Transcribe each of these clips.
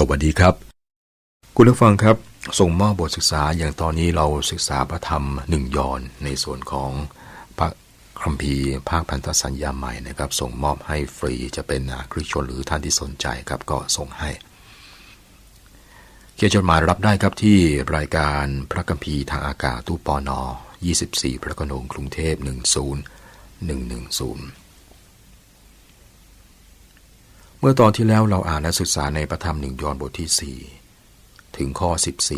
สวัสดีครับ คุณผู้ฟังครับ ส่งมอบบทศึกษาอย่างตอนนี้เราศึกษาพระธรรมหนึ่งยอนในส่วนของพระคัมภีร์ภาคพันธสัญญาใหม่นะครับ ส่งมอบให้ฟรีจะเป็นคริสชนหรือท่านที่สนใจครับก็ส่งให้ เขียนจดหมายรับได้ครับที่รายการพระคัมภีร์ทางอากาศตู้ปอนอ24 พระโขนงกรุงเทพ 10110 เมื่อตอนที่แล้วเราอ่านและศึกษาในพระธรรมหนึ่งยอห์นบทที่ 4 ถึงข้อ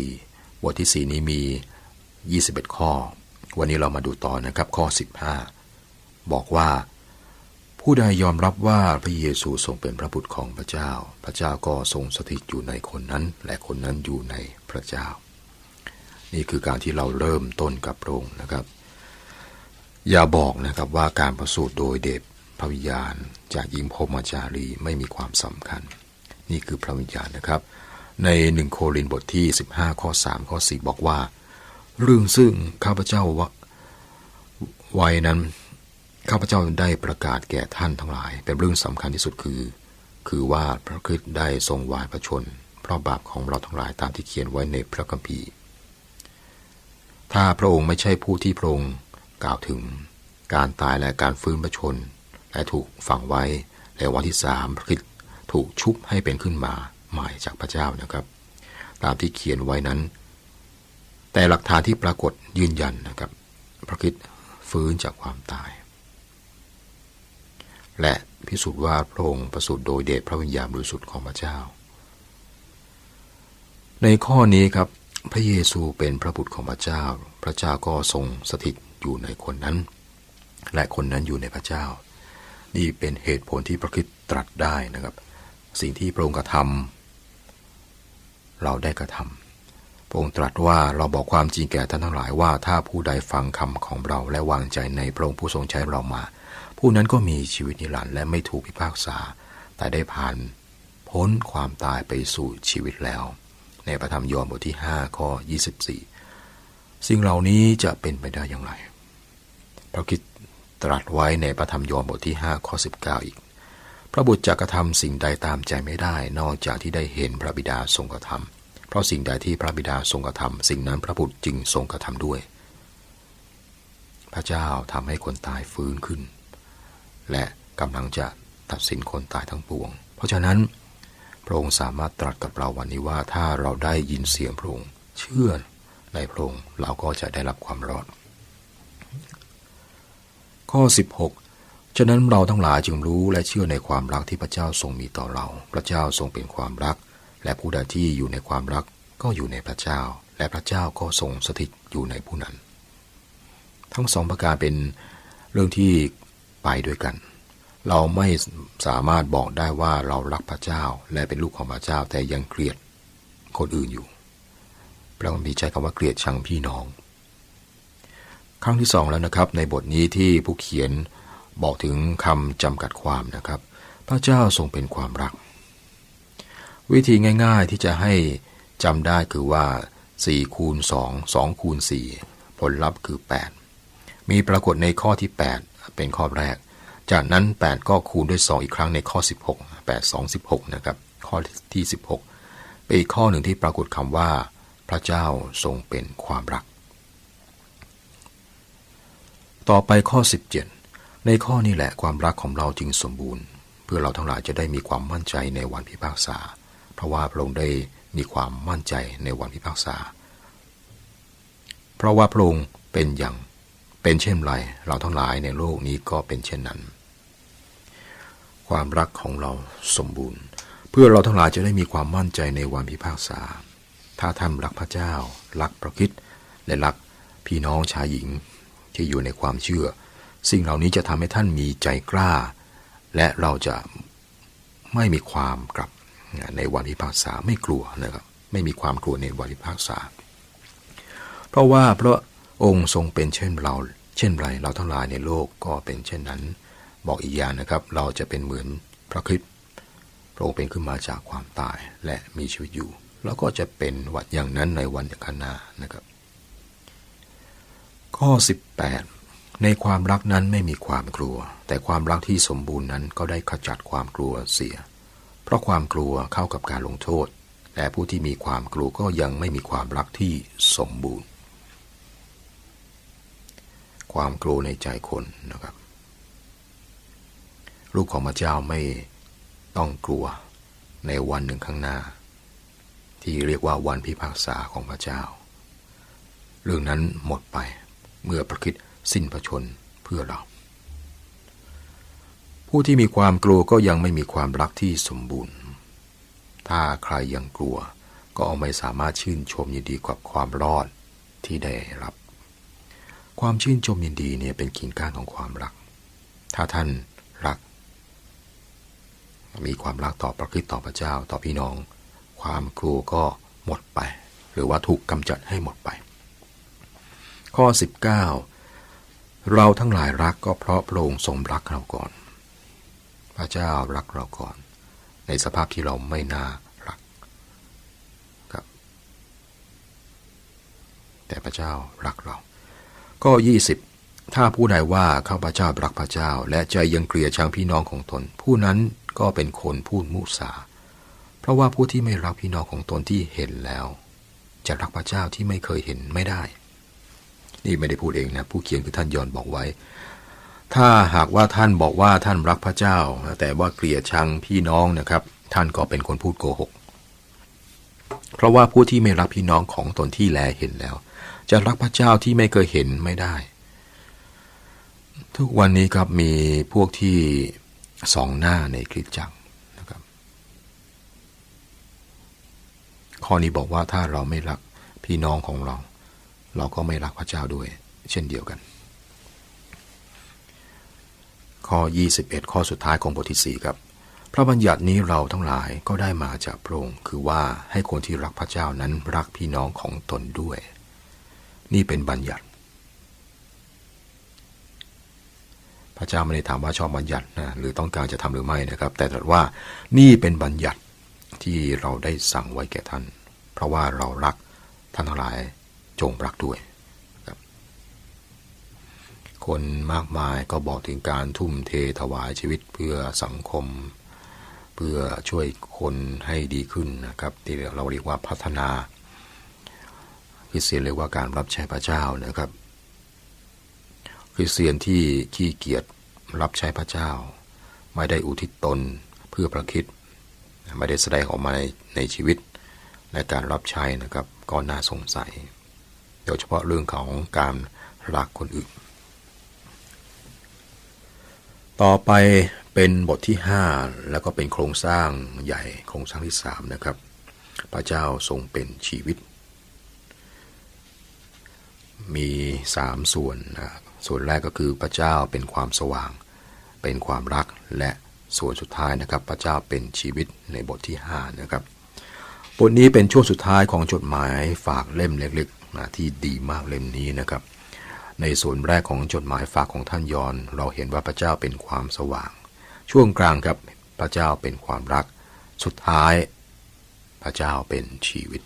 14 บทที่ 4 นี้มี 21 ข้อ วันนี้เรามาดูต่อนะครับข้อ 15 บอกว่า ผู้ใดยอมรับว่าพระเยซูทรงเป็นพระบุตรของพระเจ้า พระเจ้าก็ทรงสถิตอยู่ในคนนั้น และคนนั้นอยู่ในพระเจ้า นี่คือการที่เราเริ่มต้นกับพระองค์นะครับ อย่าบอกนะครับว่าการประสูติโดยเดช พระวิญญาณจากหญิงพรหมจารีไม่มีความสำคัญ นี่คือพระวิญญาณนะครับ ในหนึ่งโครินบทที่ 15 ข้อ 3 ข้อ 4 บอกว่า เรื่องซึ่งข้าพเจ้าวายนั้นข้าพเจ้าได้ประกาศแก่ท่านทั้งหลาย เป็นเรื่องสำคัญที่สุดคือ คือว่าพระคริสต์ได้ทรงวายพระชน เพราะบาปของเราทั้งหลายตามที่เขียนไว้ในพระคัมภีร์ ถ้าพระองค์ไม่ใช่ผู้ที่พระองค์กล่าวถึงการตายและการฟื้นพระชน และถูกฝังไว้ในวันที่สามพระคริสต์ถูกชุบให้เป็นขึ้นมาใหม่จากพระเจ้านะครับ ตามที่เขียนไว้นั้น แต่หลักฐานที่ปรากฏยืนยันนะครับ พระคริสต์ฟื้นจากความตาย และพิสูจน์ว่าพระองค์ประสูติโดยเดชพระวิญญาณบริสุทธิ์ของพระเจ้า ในข้อนี้ครับพระเยซูเป็นพระบุตรของพระเจ้า พระเจ้าก็ทรงสถิตอยู่ในคนนั้น และคนนั้นอยู่ในพระเจ้า นี่เป็นเหตุผลที่พระคริสต์ตรัสได้นะครับ สิ่งที่พระองค์กระทำเราได้กระทำพระองค์ตรัสว่าเราบอกความจริงแก่ท่านทั้งหลายว่าถ้าผู้ใดฟังคำของเราและวางใจในพระองค์ผู้ทรงใช้เรามา ผู้นั้นก็มีชีวิตนิรันดร์และไม่ถูกพิพากษา แต่ได้ผ่านพ้นความตายไปสู่ชีวิตแล้ว ในพระธรรมยอห์นบทที่5ข้อ24 สิ่งเหล่านี้จะเป็นไปได้อย่างไร พระคิด ตรัสไว้ในพระธรรมยอห์นบทที่5ข้อ19 อีก พระบุตรจะกระทำสิ่งใดตามใจไม่ได้ นอกจากที่ได้เห็นพระบิดาทรงกระทำเพราะสิ่งใดที่พระบิดาทรงกระทำสิ่งนั้นพระบุตรจึงทรงกระทำด้วย พระเจ้าทำให้คนตายฟื้นขึ้น และกำลังจะตัดสินคนตายทั้งปวง เพราะฉะนั้นพระองค์สามารถตรัสกับเราวันนี้ว่าถ้าเราได้ยินเสียงพระองค์เชื่อในพระองค์เราก็จะได้รับความรอด ข้อ 16 ฉะนั้นเราทั้งหลายจึงรู้และเชื่อในความรักที่พระเจ้าทรงมีต่อเรา พระเจ้าทรงเป็นความรัก และผู้ใดที่อยู่ในความรักก็อยู่ในพระเจ้า และพระเจ้าก็ทรงสถิตอยู่ในผู้นั้น ทั้งสองประการเป็นเรื่องที่ไปด้วยกัน เราไม่สามารถบอกได้ว่าเรารักพระเจ้าและเป็นลูกของพระเจ้าแต่ยังเกลียดคนอื่นอยู่พระคัมภีร์ใช้คำว่าเกลียดชังพี่น้อง ครั้งที่สองแล้วนะครับ ในบทนี้ที่ผู้เขียนบอกถึงคำจำกัดความนะครับ พระเจ้าทรงเป็นความรัก วิธีง่ายๆที่จะให้จำได้คือว่า4คูณ2 2คูณ4ผลลัพธ์คือ 8 มีปรากฏในข้อที่ 8 เป็นข้อแรก จากนั้น 8 ก็คูณด้วย 2 อีกครั้งในข้อ 16 8 2 16นะครับข้อที่ 16เป็นอีกข้อหนึ่งที่ปรากฏคำว่า พระเจ้าทรงเป็นความรัก ต่อไปข้อ 17 ในข้อนี้แหละความรักของเราจึงสมบูรณ์ เพื่อเราทั้งหลายจะได้มีความมั่นใจในวันพิพากษา เพราะว่าพระองค์ได้มีความมั่นใจในวันพิพากษา เพราะว่าพระองค์เป็นอย่างเป็นเช่นไร เราทั้งหลายในโลกนี้ก็เป็นเช่นนั้น ความรักของเราสมบูรณ์ เพื่อเราทั้งหลายจะได้มีความมั่นใจในวันพิพากษา ถ้าท่านรักพระเจ้า รักพระคิดและรักพี่น้องชายหญิง ที่อยู่ในความเชื่อ สิ่งเหล่านี้จะทำให้ท่านมีใจกล้า และเราจะไม่มีความกลับในวันพิพากษาไม่กลัวนะครับไม่มีความกลัวในวันพิพากษา เพราะว่าพระองค์ทรงเป็นเช่นเรา เช่นไรเราทั้งหลายในโลกก็เป็นเช่นนั้น บอกอีกอย่างนะครับ เราจะเป็นเหมือนพระคริสต์พระองค์เป็นขึ้นมาจากความตายและมีชีวิตอยู่ แล้วก็จะเป็นวัดอย่างนั้นในวันข้างหน้านะครับ ข้อ 18 ในความรักนั้นไม่มีความกลัว แต่ความรักที่สมบูรณ์นั้นก็ได้ขจัดความกลัวเสีย เพราะความกลัวเข้ากับการลงโทษ แต่ผู้ที่มีความกลัวก็ยังไม่มีความรักที่สมบูรณ์ ความกลัวในใจคนนะครับ ลูกของพระเจ้าไม่ต้องกลัวในวันหนึ่งข้างหน้า ที่เรียกว่าวันพิพากษาของพระเจ้า เรื่องนั้นหมดไป เมื่อพระคิดสิ้นพระชนเพื่อเรา ผู้ที่มีความกลัวก็ยังไม่มีความรักที่สมบูรณ์ ถ้าใครยังกลัวก็ไม่สามารถชื่นชมยินดีกับความรอดที่ได้รับ ความชื่นชมยินดีเนี่ยเป็นกิ่งก้านของความรัก ถ้าท่านรัก มีความรักต่อพระคริสต์ต่อพระเจ้าต่อพี่น้อง ความกลัวก็หมดไป หรือว่าถูกกำจัดให้หมดไป ข้อ 19 เราทั้งหลายรักก็เพราะพระองค์ทรงรักเราก่อน พระเจ้ารักเราก่อน ในสภาพที่เราไม่น่ารักครับ แต่พระเจ้ารักเรา ก็20 ถ้าผู้ใดว่าข้าพเจ้ารักพระเจ้า และใจยังเกลียดชังพี่น้องของตน ผู้นั้นก็เป็นคนพูดมุสาเพราะว่าผู้ที่ไม่รักพี่น้องของตนที่เห็นแล้ว จะรักพระเจ้าที่ไม่เคยเห็นไม่ได้ นี่ไม่ได้พูดเองนะผู้เขียนคือท่านยอนบอกไว้ ถ้าหากว่าท่านบอกว่าท่านรักพระเจ้า แต่ว่าเกลียดชังพี่น้องนะครับ ท่านก็เป็นคนพูดโกหก เพราะว่าผู้ที่ไม่รักพี่น้องของตนที่แลเห็นแล้ว จะรักพระเจ้าที่ไม่เคยเห็นไม่ได้ ทุกวันนี้ครับมีพวกที่สองหน้าในคริสตจักรนะครับข้อนี้บอกว่าถ้าเราไม่รักพี่น้องของเรา เราก็ไม่รักพระเจ้าด้วย เช่นเดียวกัน ข้อ 21 ข้อสุดท้ายของบทที่4ครับ พระบัญญัตินี้เราทั้งหลายก็ได้มาจากพระองค์คือว่าให้คนที่รักพระเจ้านั้นรักพี่น้องของตนด้วย นี่เป็นบัญญัติ พระเจ้าไม่ได้ถามว่าชอบบัญญัตินะหรือต้องการจะทำหรือไม่นะครับ แต่ตรัสว่านี่เป็นบัญญัติที่เราได้สั่งไว้แก่ท่าน เพราะว่าเรารักท่านทั้งหลาย จงรักด้วย คนมากมายก็บอกถึงการทุ่มเทถวายชีวิตเพื่อสังคม เพื่อช่วยคนให้ดีขึ้นนะครับ ที่เราเรียกว่าพัฒนาคริสเตียนเรียกว่าการรับใช้พระเจ้านะครับคริสเตียนที่ขี้เกียจรับใช้พระเจ้า ไม่ได้อุทิศตนเพื่อพระคิดไม่ได้แสดงออกมาในในชีวิตในการรับใช้นะครับก็น่าสงสัย ดยเฉพาะเรื่องของการรักคนอื่น ต่อไปเป็นบทที่ 5 แล้วก็เป็นโครงสร้างใหญ่โครงสร้างที่ 3 นะครับ พระเจ้าทรงเป็นชีวิต มี 3 ส่วนนะส่วนแรกก็คือพระเจ้าเป็นความสว่าง เป็นความรักและส่วนสุดท้ายนะครับ พระเจ้าเป็นชีวิตในบทที่ 5 นะครับบทนี้เป็นช่วงสุดท้ายของจดหมายฝากเล่มเล็ก นะที่ดีมากเล่มนี้นะครับ ในส่วนแรกของจดหมายฝากของท่านยอน เราเห็นว่าพระเจ้าเป็นความสว่าง ช่วงกลางครับพระเจ้าเป็นความรัก สุดท้ายพระเจ้าเป็นชีวิต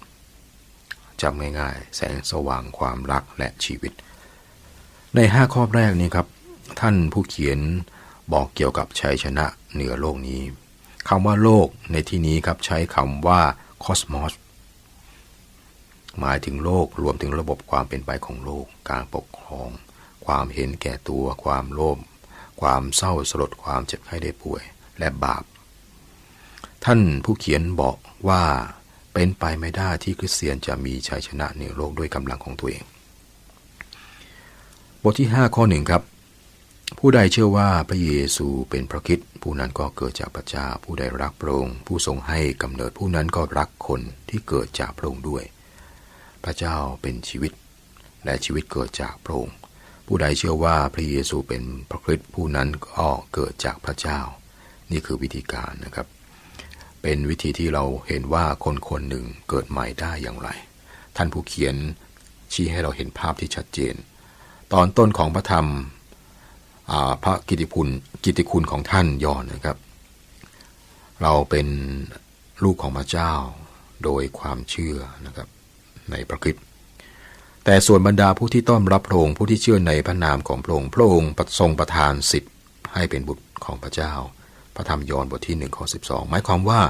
จำง่ายๆแสงสว่างความรักและชีวิต ในห้าข้อแรกนี้ครับ ท่านผู้เขียนบอกเกี่ยวกับชัยชนะเหนือโลกนี้คำว่าโลกในที่นี้ครับใช้คำว่าคอสมอส หมายถึงโลกรวมถึงระบบความเป็นไปของโลก การปกครอง ความเห็นแก่ตัว ความโลภความเศร้าสลดความเจ็บไข้ได้ป่วย และบาป ท่านผู้เขียนบอกว่าเป็นไปไม่ได้ที่คริสเตียนจะมีชัยชนะเหนือโลกด้วยกำลังของตัวเอง บทที่ 5 ข้อหนึ่งครับ ผู้ใดเชื่อว่าพระเยซูเป็นพระคิดผู้นั้นก็เกิดจากพระเจ้าผู้ใดรักพระองค์ผู้ทรงให้กำเนิดผู้นั้นก็รักคนที่เกิดจากพระองค์ด้วย พระเจ้าเป็นชีวิต และชีวิตเกิดจากพระองค์ผู้ใดเชื่อว่าพระเยซูเป็นพระคริสต์ผู้นั้นก็เกิดจากพระเจ้า นี่คือวิธีการนะครับ เป็นวิธีที่เราเห็นว่าคนคนหนึ่งเกิดใหม่ได้อย่างไร ท่านผู้เขียนชี้ให้เราเห็นภาพที่ชัดเจน ตอนต้นของพระธรรมพระกิติคุณกิติคุณของท่านย่อนนะครับ เราเป็นลูกของพระเจ้าโดยความเชื่อนะครับ ในพระคริสต์แต่ส่วนบรรดาผู้ที่ต้อนรับพระองค์ผู้ที่เชื่อในพระนามของพระองค์พระองค์ทรงประทานสิทธิ์ให้เป็นบุตรของพระเจ้า พระธรรมยอห์นบทที่1ข้อ12 หมายความว่า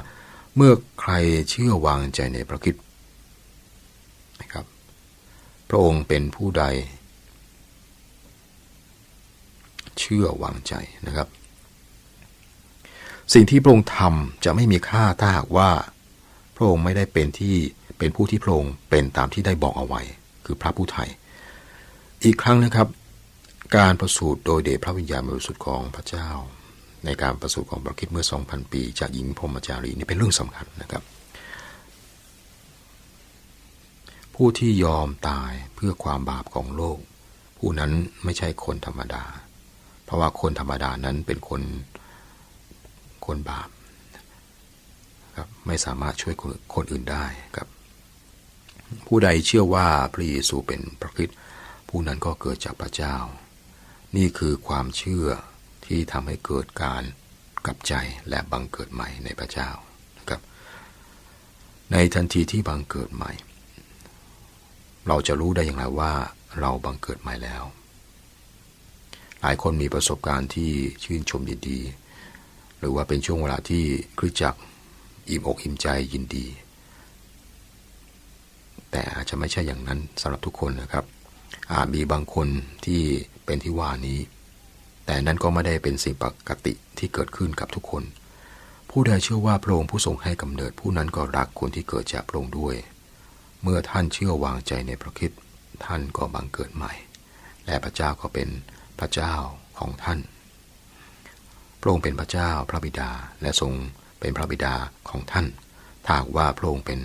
เมื่อใครเชื่อวางใจในพระคริดนะครับ พระองค์เป็นผู้ใด เชื่อวางใจนะครับ สิ่งที่พระองค์ทำจะไม่มีค่าถ้าหากว่า พระองค์ไม่ได้เป็นที่ เป็นผู้ที่พระองค์เป็นตามที่ได้บอกเอาไว้ คือพระผู้ไทย อีกครั้งนะครับ การประสูติโดยเดชพระวิญญาณบริสุทธิ์ของพระเจ้า ในการประสูติของพระคิดเมื่อ 2,000 ปี จากหญิงพรมจารีนี่เป็นเรื่องสำคัญนะครับ ผู้ที่ยอมตายเพื่อความบาปของโลก ผู้นั้นไม่ใช่คนธรรมดา เพราะว่าคนธรรมดานั้นเป็นคนคนบาปครับไม่สามารถช่วยคนคนอื่นได้ครับ ผู้ใดเชื่อว่าพระเยซูเป็นพระคริสต์ผู้นั้นก็เกิดจากพระเจ้า นี่คือความเชื่อที่ทำให้เกิดการกลับใจและบังเกิดใหม่ในพระเจ้านะครับ ในทันทีที่บังเกิดใหม่ เราจะรู้ได้อย่างไรว่าเราบังเกิดใหม่แล้ว หลายคนมีประสบการณ์ที่ชื่นชมยินดี หรือว่าเป็นช่วงเวลาที่คริสจักรอิ่มอกอิ่มใจยินดี แต่อาจจะไม่ใช่อย่างนั้นสำหรับทุกคนนะครับอาจมีบางคนที่เป็นที่ว่านี้ แต่นั้นก็ไม่ได้เป็นสิ่งปกติที่เกิดขึ้นกับทุกคน ผู้ใดเชื่อว่าพระองค์ผู้ทรงให้กำเนิดผู้นั้นก็รักคนที่เกิดจากพระองค์ด้วย เมื่อท่านเชื่อวางใจในพระคริสต์ท่านก็บังเกิดใหม่ และพระเจ้าก็เป็นพระเจ้าของท่าน พระองค์เป็นพระเจ้าพระบิดาและทรงเป็นพระบิดาของท่าน ถ้าหากว่าพระองค์เป็น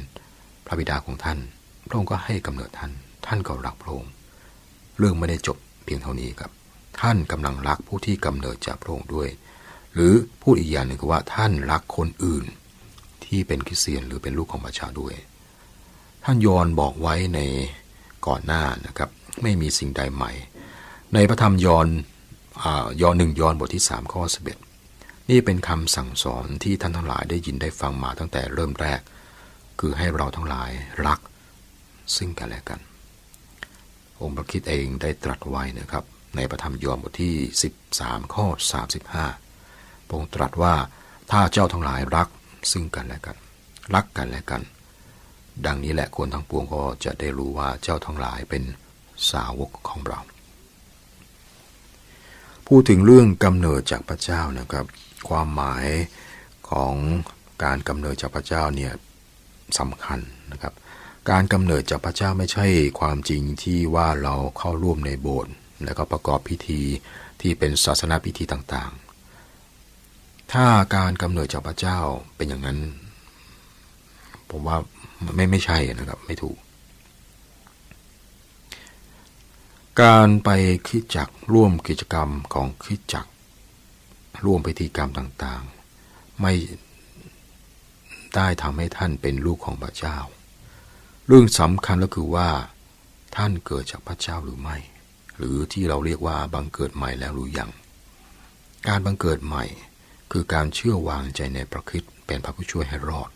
พระบิดาของท่าน พระองค์ก็ให้กำเนิดท่าน ท่านก็รักพระองค์เรื่องไม่ได้จบเพียงเท่านี้ครับ ท่านกำลังรักผู้ที่กำเนิดจากพระองค์ด้วย หรือพูดอีกอย่างหนึ่งคือว่าท่านรักคนอื่น ที่เป็นคริสเตียนหรือเป็นลูกของพระเจ้าด้วย ท่านยอนบอกไว้ในก่อนหน้านะครับ ไม่มีสิ่งใดใหม่ ในพระธรรมยอนยอนหนึ่งยอนบทที่สามข้อสิบเอ็ดนี่เป็นคำสั่งสอนที่ท่านทั้งหลายได้ยินได้ฟังมาตั้งแต่เริ่มแรก คือให้เราทั้งหลายรัก ซึ่งกันและกัน องค์พระคิดเองได้ตรัสไว้นะครับ ในพระธรรมยอห์นบทที่ 13 ข้อ 35พระองค์ตรัสว่าถ้าเจ้าทั้งหลายรักซึ่งกันและกัน รักกันและกัน ดังนี้แหละคนทั้งปวงก็จะได้รู้ว่าเจ้าทั้งหลายเป็นสาวกของเรา พูดถึงเรื่องกำเนิดจากพระเจ้านะครับ ความหมายของการกำเนิดจากพระเจ้าเนี่ยสำคัญนะครับ การกำเนิดจากพระเจ้าไม่ใช่ความจริงที่ว่าเราเข้าร่วมในโบสถ์แล้วก็ประกอบพิธีที่เป็นศาสนาพิธีต่างๆ ถ้าการกำเนิดจากพระเจ้าเป็นอย่างนั้น ผมว่าไม่ไม่ใช่นะครับไม่ถูก การไปคิดจักร่วมกิจกรรมของคิดจักร่วมพิธีกรรมต่างๆ ไม่ได้ทำให้ท่านเป็นลูกของพระเจ้า เรื่องสำคัญก็คือว่า ท่านเกิดจากพระเจ้าหรือไม่ หรือที่เราเรียกว่าบังเกิดใหม่แล้วหรือยัง การบังเกิดใหม่ คือการเชื่อวางใจในพระคริสต์เป็นพระผู้ช่วยให้รอด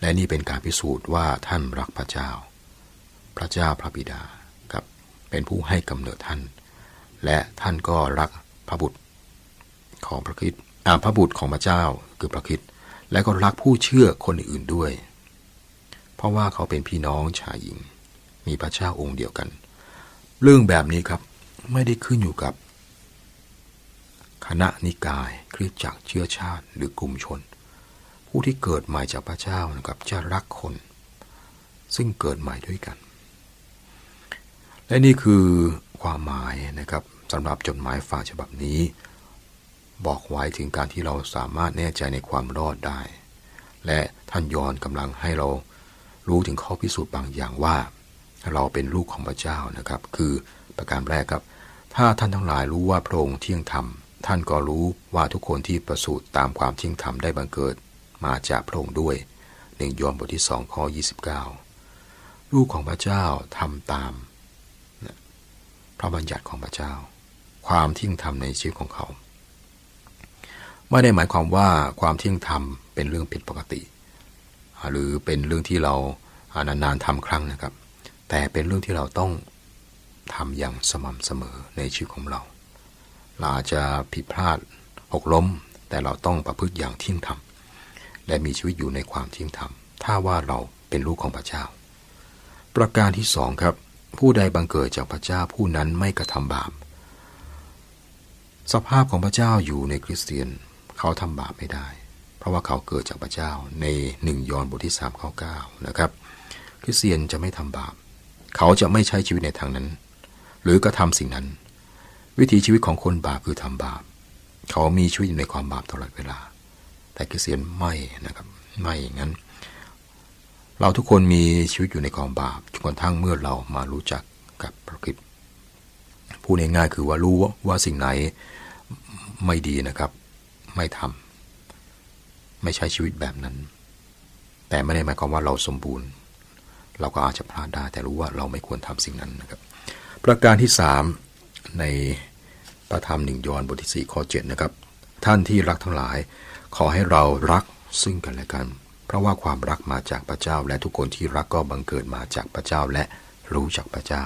และนี่เป็นการพิสูจน์ว่าท่านรักพระเจ้า พระเจ้าพระบิดาครับเป็นผู้ให้กำเนิดท่าน และท่านก็รักพระบุตรของพระคริสต์พระบุตรของพระเจ้าคือพระคริสต์และก็รักผู้เชื่อคนอื่นด้วย เพราะว่าเขาเป็นพี่น้องชายหญิง มีพระเจ้าองค์เดียวกัน เรื่องแบบนี้ครับไม่ได้ขึ้นอยู่กับ คณะนิกายคริสตจักรเชื้อชาติหรือกลุ่มชน ผู้ที่เกิดใหม่จากพระเจ้านะครับจะรักคน ซึ่งเกิดใหม่ด้วยกัน และนี่คือความหมายนะครับสำหรับจดหมายฝากฉบับนี้ บอกไว้ถึงการที่เราสามารถแน่ใจในความรอดได้ และท่านยอนกำลังให้เรา รู้ถึงข้อพิสูจน์บางอย่างว่า เราเป็นลูกของพระเจ้านะครับ คือประการแรกครับ ถ้าท่านทั้งหลายรู้ว่าพระองค์เที่ยงธรรม ท่านก็รู้ว่าทุกคนที่ประสูติตามความเที่ยงธรรมได้บังเกิด มาจากพระองค์ด้วยหนึ่งยอห์นบทที่สองข้อ29 ลูกของพระเจ้าทำตามพระบัญญัติของพระเจ้า ความเที่ยงธรรมในชีวิตของเขา ไม่ได้หมายความว่าความเที่ยงธรรมเป็นเรื่องผิดปกติ หรือเป็นเรื่องที่เรานานๆทำครั้งนะครับ แต่เป็นเรื่องที่เราต้องทำอย่างสม่ำเสมอในชีวิตของเรา เราอาจจะผิดพลาดหกล้ม แต่เราต้องประพฤติอย่างเที่ยงธรรมและมีชีวิตอยู่ในความเที่ยงธรรม ถ้าว่าเราเป็นลูกของพระเจ้า ประการที่สองครับ ผู้ใดบังเกิดจากพระเจ้าผู้นั้นไม่กระทำบาป สภาพของพระเจ้าอยู่ในคริสเตียนเขาทำบาปไม่ได้ เพราะว่าเขาเกิดจากพระเจ้าในหนึ่งยอห์นบทที่3ข้อ9นะครับคริสเตียนจะไม่ทำบาป เขาจะไม่ใช้ชีวิตในทางนั้น หรือกระทำสิ่งนั้น วิถีชีวิตของคนบาปคือทำบาป เขามีชีวิตอยู่ในความบาปตลอดเวลา แต่คริสเตียนไม่นะครับไม่อย่างนั้น เราทุกคนมีชีวิตอยู่ในความบาปจนกระทั่งเมื่อเรามารู้จักกับพระคริสต์พูดง่ายๆคือว่ารู้ว่าสิ่งไหนไม่ดีนะครับ ไม่ทำ ไม่ใช้ชีวิตแบบนั้น แต่ไม่ได้หมายความว่าเราสมบูรณ์ เราก็อาจจะพลาดได้แต่รู้ว่าเราไม่ควรทำสิ่งนั้นนะครับ ประการที่สามในพระธรรมหนึ่งยอห์นบทที่สี่ข้อเจ็ดนะครับ ท่านที่รักทั้งหลาย ขอให้เรารักซึ่งกันและกัน เพราะว่าความรักมาจากพระเจ้า และทุกคนที่รักก็บังเกิดมาจากพระเจ้าและรู้จักพระเจ้า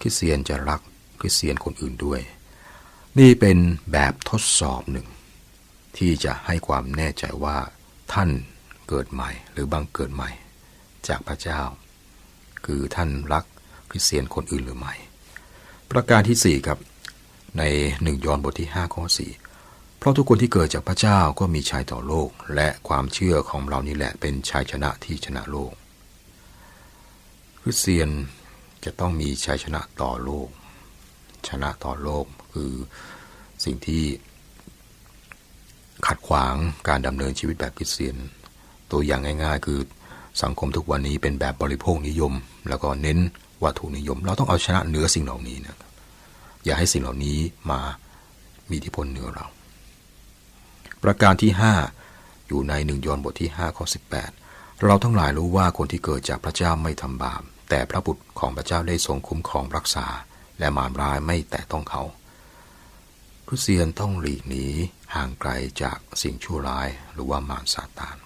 คริสเตียนจะรักคริสเตียนคนอื่นด้วย นี่เป็นแบบทดสอบหนึ่ง ที่จะให้ความแน่ใจว่าท่านเกิดใหม่หรือบังเกิดใหม่ จากพระเจ้า คือท่านรักคริสเตียนคนอื่นหรือไม่ ประการที่ 4 ครับ ในหนึ่งยอห์นบทที่5ข้อ4เพราะทุกคนที่เกิดจากพระเจ้าก็มีชัยต่อโลก และความเชื่อของเรานี่แหละเป็นชัยชนะที่ชนะโลกคริสเตียนจะต้องมีชัยชนะต่อโลก ชนะต่อโลกคือสิ่งที่ ขัดขวางการดำเนินชีวิตแบบคริสเตียน ตัวอย่างง่ายๆ คือสังคมทุกวันนี้เป็นแบบบริโภคนิยม แล้วก็เน้นวัตถุนิยม เราต้องเอาชนะเหนือสิ่งเหล่านี้นะครับอย่าให้สิ่งเหล่านี้มามีอิทธิพลเหนือเรา ประการที่ 5 อยู่ในหนึ่งยอห์นบทที่5ข้อ18 เราทั้งหลายรู้ว่าคนที่เกิดจากพระเจ้าไม่ทำบาปแต่พระบุตรของพระเจ้าได้ทรงคุ้มครองรักษา และมารร้ายไม่แตะต้องเขา คริสเตียนต้องหลีกหนีห่างไกลจากสิ่งชั่วร้ายหรือว่ามารซาตาน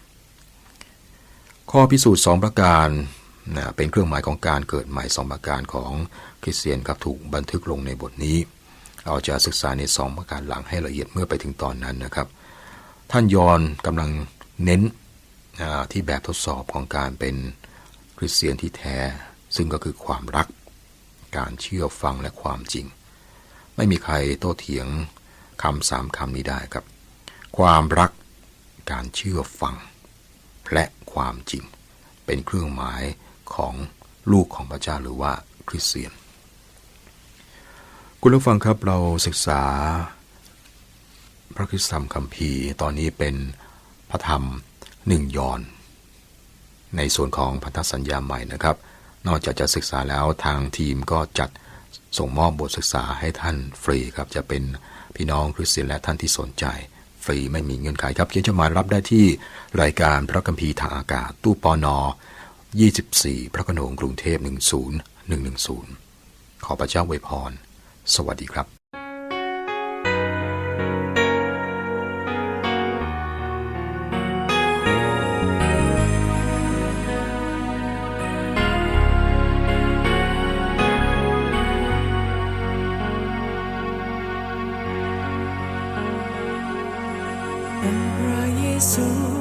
ข้อพิสูจน์สองประการนะเป็นเครื่องหมายของการเกิดใหม่สองประการของคริสเตียนครับถูกบันทึกลงในบทนี้ เราจะศึกษาในสองประการหลังให้ละเอียดเมื่อไปถึงตอนนั้นนะครับ ท่านยอนกำลังเน้นที่แบบทดสอบของการเป็นคริสเตียนที่แท้ ซึ่งก็คือความรัก การเชื่อฟังและความจริง ไม่มีใครโต้เถียงคำสามคำนี้ได้ครับ ความรักการเชื่อฟัง และความจริง เป็นเครื่องหมายของลูกของพระเจ้าหรือว่าคริสเตียน คุณผู้ฟังครับเราศึกษา พระคริสตธรรมคัมภีร์ตอนนี้เป็นพระธรรมหนึ่งยอน ในส่วนของพันธสัญญาใหม่นะครับ นอกจากจะศึกษาแล้วทางทีมก็จัด ส่งมอบบทศึกษาให้ท่านฟรีครับ จะเป็นพี่น้องคริสเตียนและท่านที่สนใจ ฟรีไม่มีเงื่อนไขครับ เขียนจดหมายรับได้ที่รายการพระคัมภีร์ทางอากาศ ตู้ปอนอ24 พระโขนงกรุงเทพ 10110 ขอพระเจ้าอวยพร สวัสดีครับ พ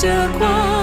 着光。